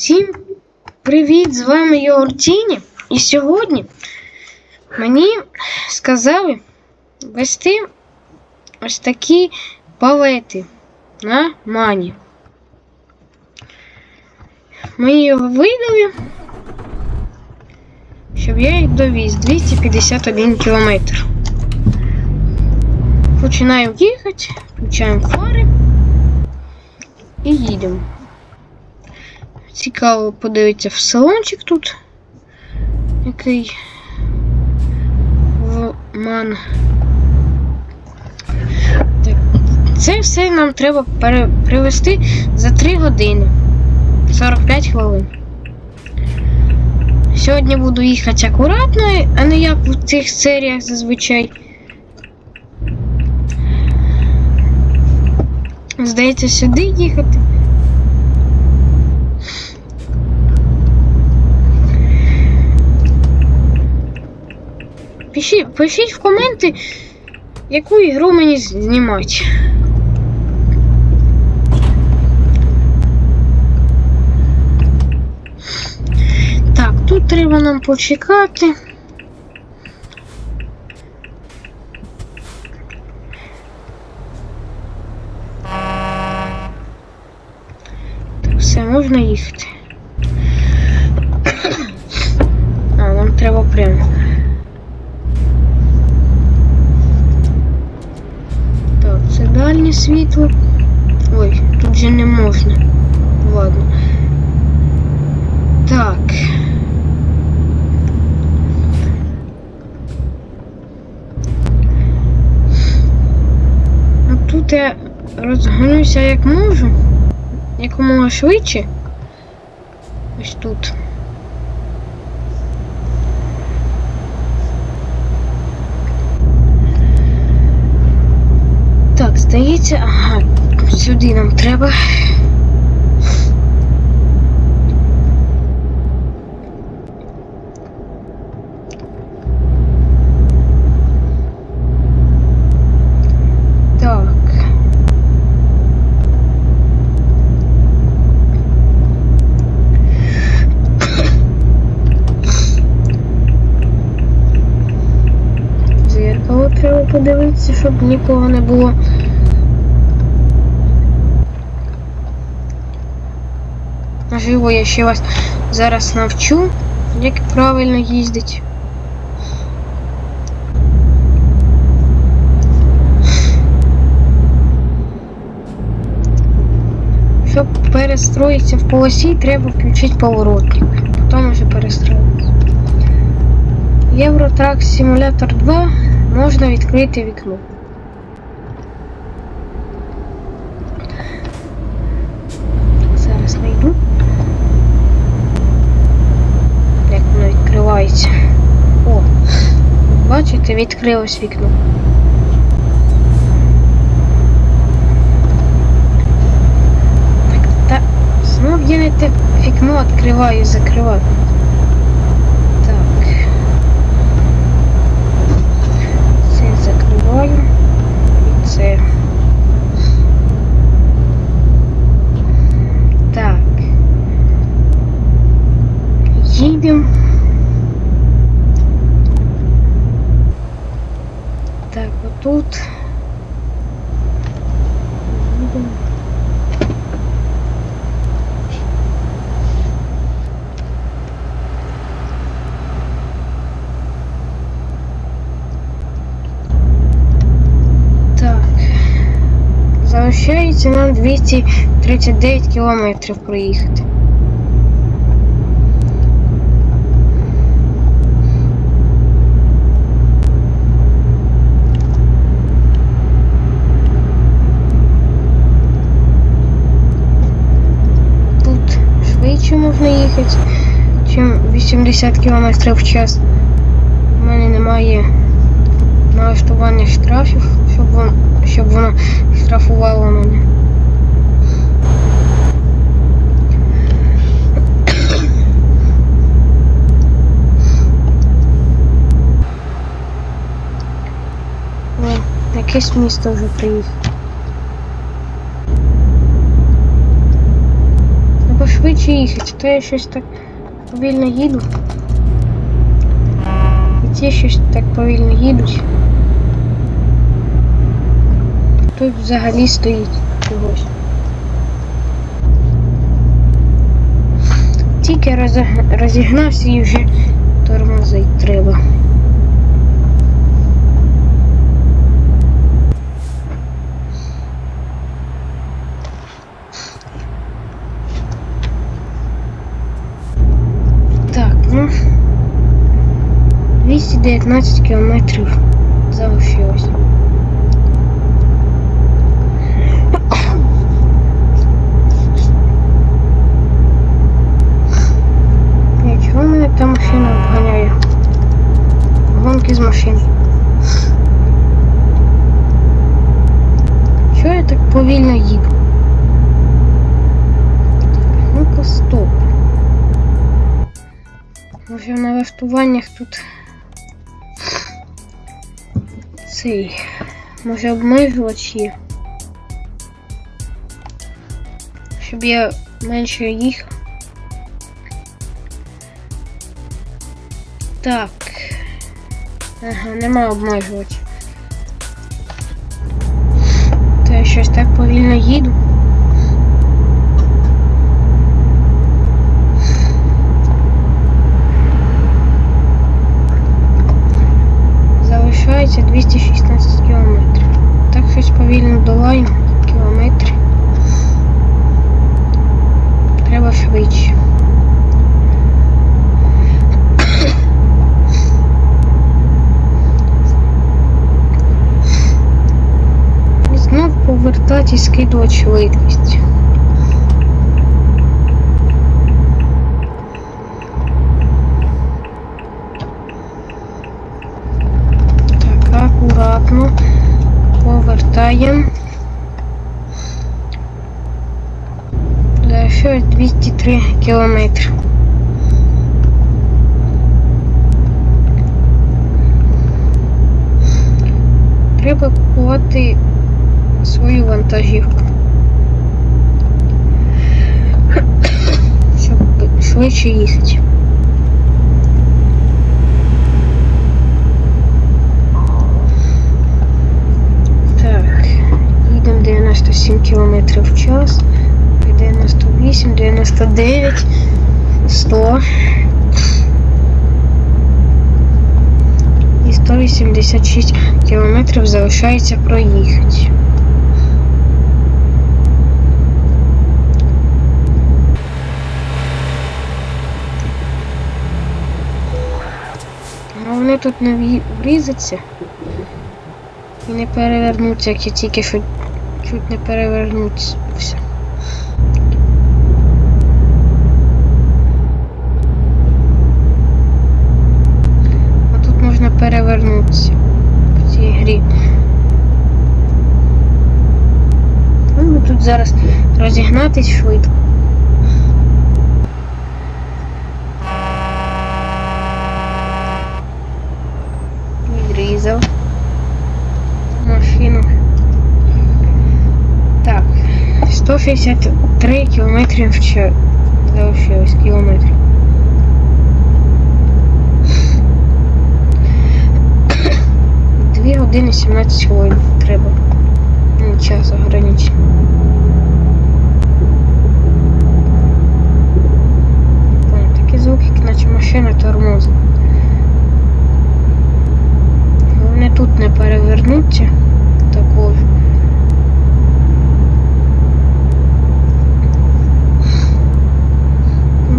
Всім привіт! З вами Йогуртіні. І сьогодні мені сказали вести ось такі палети на мані. Ми його видали, щоб я їх довіз 251 кілометр. Починаємо їхати, включаємо фари і їдемо. Цікаво подивитися в салончик тут. Який в ман. Це все нам треба привезти за 3 години. 45 хвилин. Сьогодні буду їхати акуратно, а не як в цих серіях зазвичай. Здається, сюди їхати. Пишіть, пишіть в коменти, яку ігру мені знімати. Так, тут треба нам почекати. Так, все, можна їхати. А, нам треба прямо. Так, це дальнє світло. Ой, тут же не можна. Ладно. Так. Я розгонюся як можу. Якомога швидше. Ось тут. Так, здається, ага, сюди нам треба. Так. Зеркало треба подивитися, щоб нікого не було. Наживо я ще вас зараз навчу, як правильно їздити. Щоб перестроїтися в полосі, треба включити поворотник. Потім вже перестроїтися. Eurotrack Simulator 2 можна відкрити вікно. Зараз знайду. Як воно відкривається. О! Бачите, відкрилось вікно. Так, та знов я не те вікно відкриваю і закриваю. Так. Це закриваю. І це. Так. Їдемо. Так, отут. Їдемо. Так. Залишається нам 239 кілометрів проїхати. Тут швидше можна їхати, чим 80 км в час. У мене немає налаштування штрафів, щоб воно, щоб воно штрафувало мене. О, якесь місто вже приїхав. Ну, швидше їхати, то я щось так повільно їду. І ці щось так повільно їдуть. Тут взагалі стоїть чогось. Тільки розіг- розігнався і вже тормозить треба. Так, ну 219 кілометрів залишилось. Ні, чого мене та машина обганяє? Гонки з машин. Чого я так повільно їду? Ну-ка стоп. Може в налаштуваннях тут цей. Може обмежувач є. Щоб я менше їхав. Так. Ага, нема обмежувача. Повільно їду. Залишається 216 кілометрів. Так щось повільно долаємо кілометри. Треба швидше. І знов повертати і скидувати швидкість. Так, акуратно повертаємо. Залишилось 203 кілометри. Треба купувати свою вантажівку. Щоб швидше їхати. Так, їдемо 97 км в час, 98, 99, 100 і 186 км залишається проїхати. Головне тут не врізаться і не перевернуться, як я тільки що чуть не перевернуться. А тут можна перевернутися в цій грі. Ну, тут зараз розігнатись швидко. Відрізав машину. Так, 163 кілометри в час. Залишилось кілометрів. Дві години 17 хвилин треба. Ну, час ограничений. Такі звуки, наче машина тормозить. Головне тут не перевернуться також.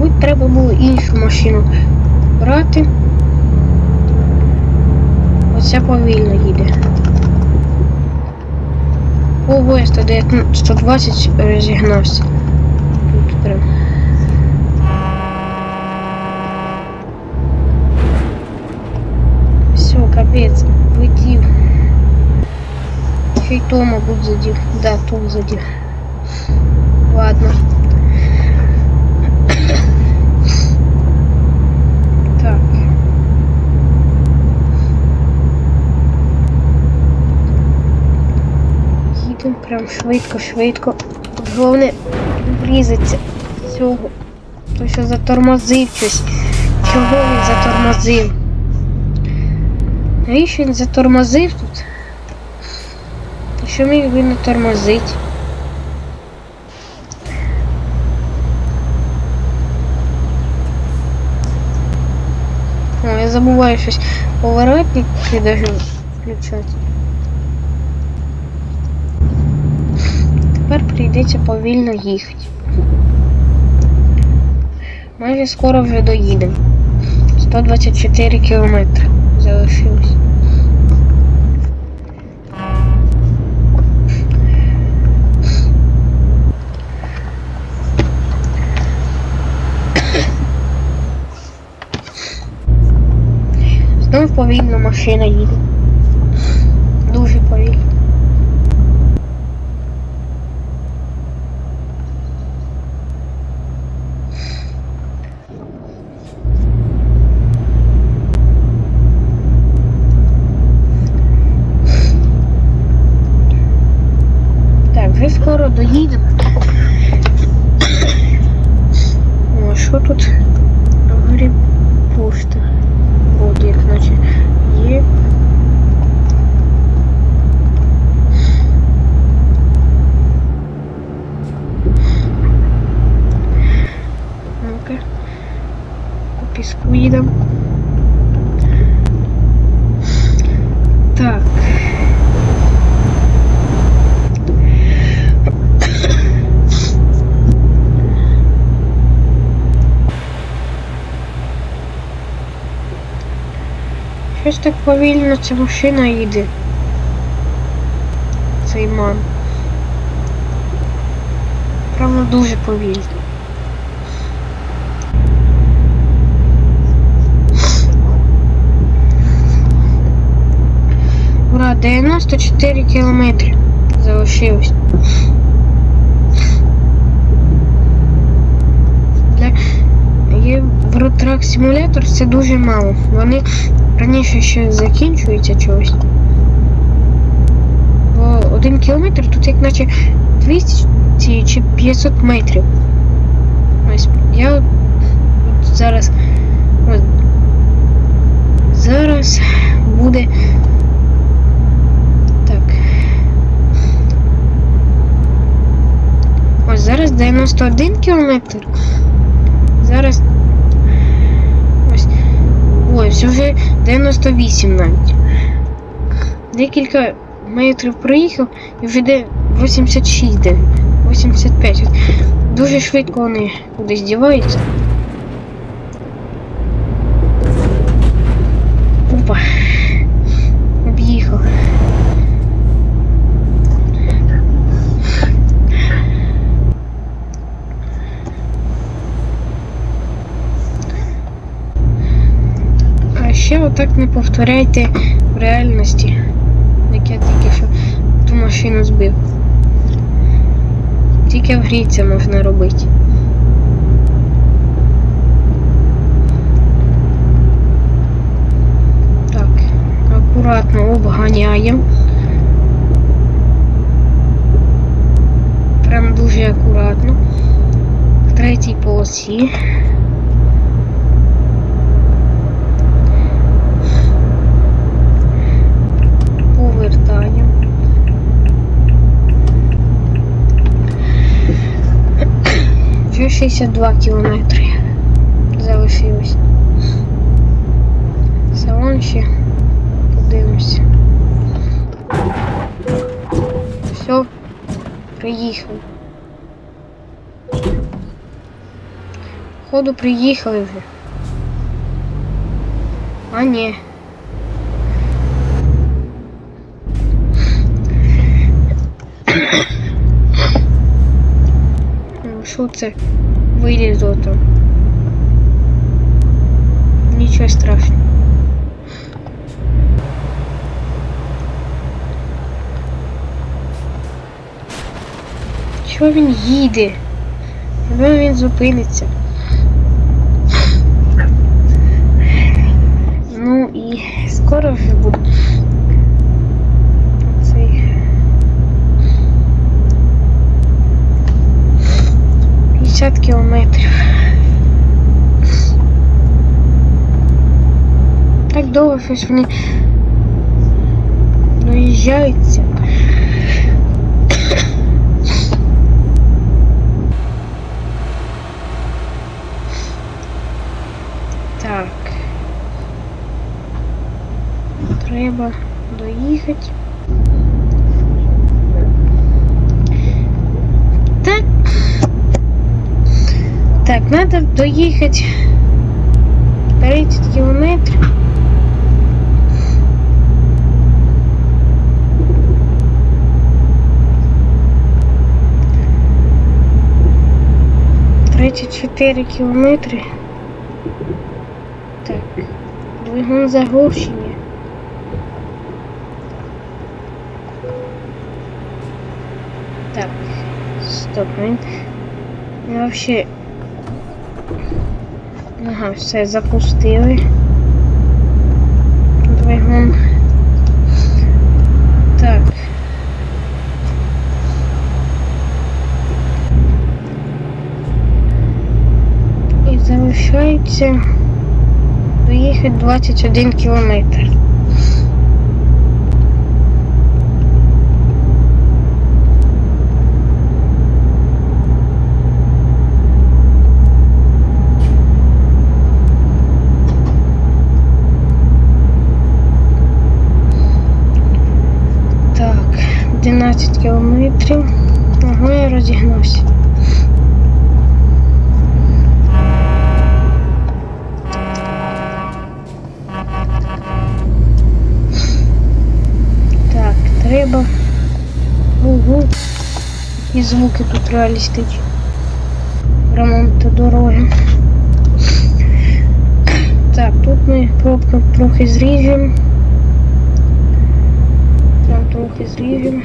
Мабуть, треба було іншу машину брати. Оця повільно їде. Ого, я 119 120 розігнався. Тут прям. Все, капець, видів. Ще й то, мабуть, задів. Да, тут задів. Ладно. Так. Їдемо прям швидко, швидко. Головне врізатися. Цього. То що затормозив щось. Чого він затормозив? Навіщо він затормозив тут? Що міг він не тормозить? О, я забуваю щось поворотник даже включати. Тепер прийдеться повільно їхати. Майже скоро вже доїдемо. 124 кілометри залишилось. Знов повільно машина їде. Дуже повільно. Так, вже скоро доїдемо. О, що тут? Говорить пусто. От як наче є. Ну-ка. По піску їдемо. Так. Так повільно ця машина їде. Цей ман. Правда, дуже повільно. Ура, 94 кілометри залишилось. Євротрак симулятор це дуже мало. Вони раніше ще закінчуються чогось. Бо один кілометр тут як наче 200 чи 500 метрів. Ось я от зараз от, зараз буде так. Ось зараз 91 кілометр. Зараз ось вже 98 навіть. Декілька метрів проїхав і вже де 86 де 85. От Дуже швидко вони кудись діваються. Опа. Об'їхав. А ще отак не повторяйте в реальності, як я тільки що ту машину збив. Тільки в грі це можна робити. Так, акуратно обганяємо. Прям дуже акуратно. В третій полосі. Повертаємо. Вже 62 кілометри залишилось. Салон ще подивимося. Все, приїхав. Ходу приїхали вже. А ні. Що це вилізло там? Нічого страшного. Чого він їде? Коли він зупиниться? Ну і скоро вже буде. Щось вони доїжджаються. Так. Треба доїхати. Так. Так, надо доїхати 30 кілометрів. Тридцять чотири кілометри. Так. Двигун заглушення. Так. Стоп, він. Я вообще. Ага, все, запустили. Двигун. Так. І залишається доїхати 21 кілометр. Так, 11 кілометрів. Ага, я розігнався. Так, треба. Ого. Звуки тут реалістичні. Ремонту дороги. Так, тут ми пробку трохи зріжемо. Там трохи зріжемо.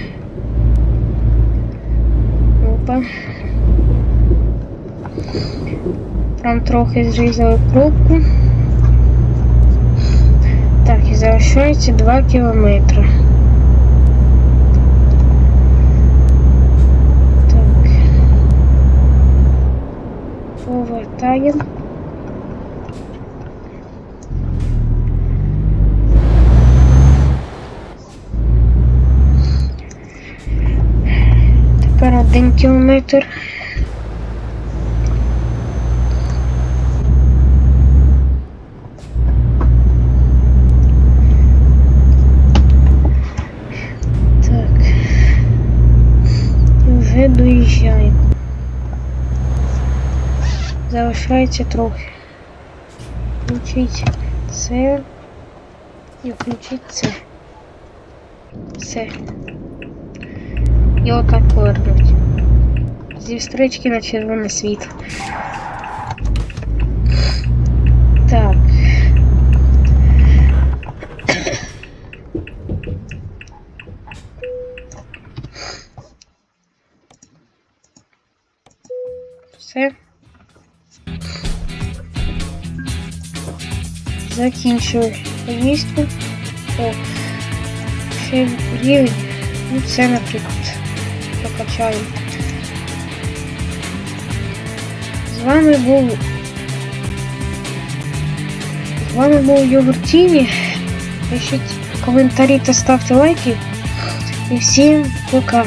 Опа. Там трохи зрізали пробку. Так, і залишається 2 кілометри. Так. Повертаємо. Тепер один кілометр. Так. І вже доїжджаємо. Залишається трохи. Включить це і включить це. Все. І отак повернуть. Зі стрічки на червоне світло. Так. Все. Закінчили поїздку. О, ще рівень. Ну, це, наприклад, прокачаємо. З вами був. З вами був Йогуртіні. Пишіть коментарі та ставте лайки. І всім пока.